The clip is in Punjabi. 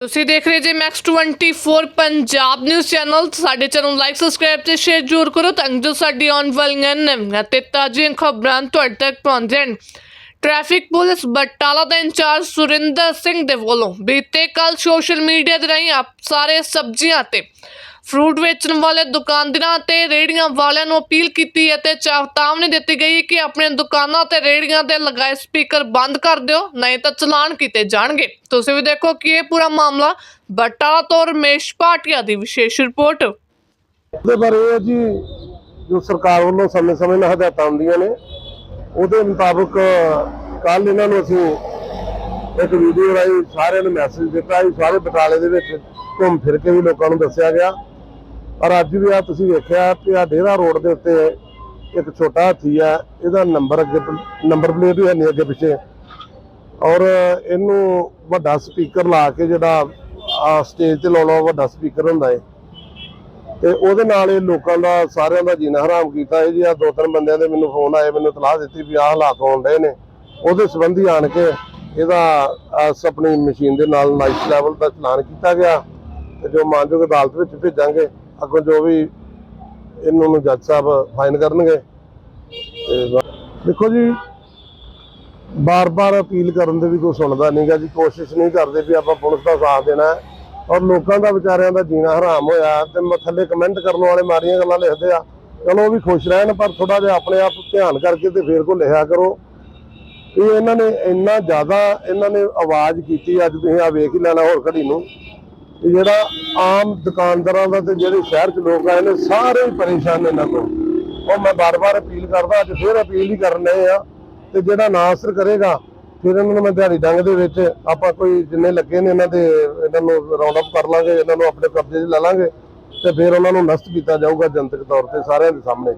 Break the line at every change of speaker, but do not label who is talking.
ਤੁਸੀਂ ਦੇਖ ਰਹੇ ਜੇ ਮੈਕਸ 24 ਪੰਜਾਬ ਨਿਊਜ਼ ਚੈਨਲ ਸਾਡੇ ਚੈਨਲ ਲਾਈਕ ਸਬਸਕ੍ਰਾਈਬ ਤੇ ਸ਼ੇਅਰ ਜ਼ਰੂਰ ਕਰੋ ਤਾਂ ਜੋ ਸਾਡੀ ਆਉਣ ਵਾਲੀਆਂ ਨਵੀਆਂ ਤੇ ਤਾਜ਼ੀਆਂ ਖਬਰਾਂ ਤੁਹਾਡੇ ਤੱਕ ਪਹੁੰਚ ਜਾਣ। ਟ੍ਰੈਫਿਕ ਪੁਲਿਸ ਬਟਾਲਾ ਦਾ ਇੰਚਾਰਜ ਸੁਰਿੰਦਰ ਸਿੰਘ ਦੇ ਵੱਲੋਂ ਬੀਤੇ ਕੱਲ ਸੋਸ਼ਲ ਮੀਡੀਆ ਦੇ ਰਾਹੀਂ ਆਪ ਸਾਰੇ ਸਬਜ਼ੀਆਂ ਤੇ ਫਰੂਟ ਵੇਚਣ ਵਾਲੇ ਦੁਕਾਨਦਾਰਾਂ ਤੇ ਰੇੜੀਆਂ ਵਾਲਿਆਂ ਨੂੰ ਅਪੀਲ ਕੀਤੀ ਹੈ ਚੇਤਾਵਨੀ ਦਿੱਤੀ ਗਈ ਕਿ ਆਪਣੇ ਦੁਕਾਨਾਂ ਤੇ ਰੇੜੀਆਂ ਤੇ ਲਗਾਏ ਸਪੀਕਰ ਬੰਦ ਕਰ ਦਿਓ, ਨਹੀਂ ਤਾਂ ਚਲਾਨ ਕੀਤੇ ਜਾਣਗੇ। ਤੁਸੀਂ ਵੀ ਦੇਖੋ ਕਿ ਇਹ ਪੂਰਾ ਮਾਮਲਾ ਬਟਾਲਾ ਤੋਂ ਰਮੇਸ਼ ਭਾਟੀਆ ਦੀ ਵਿਸ਼ੇਸ਼ ਰਿਪੋਰਟ।
ਉਹਦੇ ਬਾਰੇ ਇਹ ਹੈ ਜੀ, ਜੋ ਸਰਕਾਰ ਵੱਲੋਂ ਸਮੇਂ-ਸਮੇਂ ਨਾਲ ਹਦਾਇਤਾਂ ਆਉਂਦੀਆਂ ਨੇ, ਉਹਦੇ ਮੁਤਾਬਕ ਕੱਲ ਇਹਨਾਂ ਨੂੰ ਅਸੀਂ ਇੱਕ ਵੀਡੀਓ ਰਾਹੀਂ ਸਾਰਿਆਂ ਨੂੰ ਮੈਸੇਜ ਦਿੱਤਾ ਸੀ ਸਾਰੇ ਬਟਾਲੇ ਦੇ ਵਿੱਚ ਘੁੰਮ ਫਿਰ ਕੇ ਵੀ ਲੋਕਾਂ ਨੂੰ ਦੱਸਿਆ ਗਿਆ। ਪਰ ਅੱਜ ਵੀ ਆ ਤੁਸੀਂ ਵੇਖਿਆ ਕਿ ਆ ਡੇਰਾ ਰੋਡ ਦੇ ਉੱਤੇ ਇੱਕ ਛੋਟਾ ਹਾਥੀ ਆ, ਇਹਦਾ ਨੰਬਰ ਅੱਗੇ ਨੰਬਰ ਪਲੇਟ ਵੀ ਹੈ ਨਹੀਂ ਅੱਗੇ ਪਿੱਛੇ। ਔਰ ਇਹਨੂੰ ਵੱਡਾ ਸਪੀਕਰ ਲਾ ਕੇ ਜਿਹੜਾ ਆ ਸਟੇਜ ਤੇ ਲਾਉਣਾ ਵੱਡਾ ਸਪੀਕਰ ਹੁੰਦਾ ਏ। ਤੇ ਉਹਦੇ ਨਾਲ ਇਹ ਲੋਕਾਂ ਦਾ, ਸਾਰਿਆਂ ਦਾ ਜੀਣਾ ਹਰਾਮ ਕੀਤਾ। ਇਹ ਜੀ ਆ ਦੋ ਤਿੰਨ ਬੰਦਿਆਂ ਦੇ ਮੈਨੂੰ ਫੋਨ ਆਏ, ਮੈਨੂੰ ਤਲਾਹ ਦਿੱਤੀ ਵੀ ਆਹ ਹਾਲਾਤ ਹੋਣ ਰਹੇ ਨੇ। ਉਹਦੇ ਸੰਬੰਧੀ ਆਣ ਕੇ ਇਹਦਾ ਅਸ ਆਪਣੀ ਮਸ਼ੀਨ ਦੇ ਨਾਲ ਨਾਈਟ ਲੈਵਲ ਦਾ ਚਲਾਨ ਕੀਤਾ ਗਿਆ। ਤੇ ਜੋ ਮਾਨਯੋਗ ਅਦਾਲਤ ਵਿੱਚ ਭੇਜਾਂਗੇ ਅੱਗੋਂ ਜੋ ਵੀ ਇਹਨਾਂ ਨੂੰ ਜੱਜ ਸਾਹਿਬ ਫਾਈਨ ਕਰਨਗੇ। ਦੇਖੋ ਜੀ, ਬਾਰ-ਬਾਰ ਅਪੀਲ ਕਰਨ ਦੇ ਵੀ ਕੋਈ ਸੁਣਦਾ ਨਹੀਂਗਾ ਜੀ, ਕੋਸ਼ਿਸ਼ ਨਹੀਂ ਕਰਦੇ ਵੀ ਆਪਾਂ ਪੁਲਿਸ ਦਾ ਸਾਥ ਦੇਣਾ ਔਰ ਲੋਕਾਂ ਦਾ ਵਿਚਾਰਿਆਂ ਦਾ ਜੀਣਾ ਹਰਾਮ ਹੋਇਆ ਤੇ ਮ- ਥੱਲੇ ਕਮੈਂਟ ਕਰਨ ਵਾਲੇ ਮਾਰੀਆਂ ਗੱਲਾਂ ਲਿਖਦੇ ਆ। ਚਲੋ ਉਹ ਵੀ ਖੁਸ਼ ਰਹਿਣ, ਪਰ ਥੋੜਾ ਜਿਹਾ ਆਪਣੇ ਆਪ ਧਿਆਨ ਕਰਕੇ ਤੇ ਫੇਰ ਕੋ ਲਿਖਿਆ ਕਰੋ। ਇਹ ਇਹਨਾਂ ਨੇ ਇੰਨਾ ਜ਼ਿਆਦਾ ਇਹਨਾਂ ਨੇ ਆਵਾਜ਼ ਕੀਤੀ, ਅੱਜ ਤੁਸੀਂ ਆ ਵੇਖ ਹੀ ਲੈਣਾ ਹੋਰ ਘੜੀ ਨੂੰ। ਕਿ ਜਿਹੜਾ ਆਮ ਦੁਕਾਨਦਾਰਾਂ ਦਾ ਤੇ ਜਿਹੜੇ ਸ਼ਹਿਰ 'ਚ ਲੋਕ ਆਏ ਨੇ, ਸਾਰੇ ਹੀ ਪਰੇਸ਼ਾਨ ਨੇ ਇਹਨਾਂ ਤੋਂ ਉਹ ਮੈਂ ਬਾਰ-ਬਾਰ ਅਪੀਲ ਕਰਦਾ, ਅੱਜ ਫੇਰ ਅਪੀਲ ਹੀ ਕਰਨ ਡਏ ਆ ਤੇ ਜਿਹੜਾ ਨਾ ਅਸਰ ਕਰੇਗਾ, ਫਿਰ ਇਹਨਾਂ ਨੂੰ ਮੈਂ ਦਿਹਾੜੀ ਡੰਗ ਦੇ ਵਿੱਚ ਆਪਾਂ ਕੋਈ ਜਿੰਨੇ ਲੱਗੇ ਨੇ ਇਹਨਾਂ ਦੇ, ਇਹਨਾਂ ਨੂੰ ਰਾਉਂਡ ਅਪ ਕਰ ਲਾਂਗੇ, ਇਹਨਾਂ ਨੂੰ ਆਪਣੇ ਕਬਜ਼ੇ 'ਚ ਲੈ ਲਾਂਗੇ ਤੇ ਫਿਰ ਉਹਨਾਂ ਨੂੰ ਨਸ਼ਟ ਕੀਤਾ ਜਾਊਗਾ ਜਨਤਕ ਤੌਰ ਤੇ ਸਾਰਿਆਂ ਦੇ ਸਾਹਮਣੇ।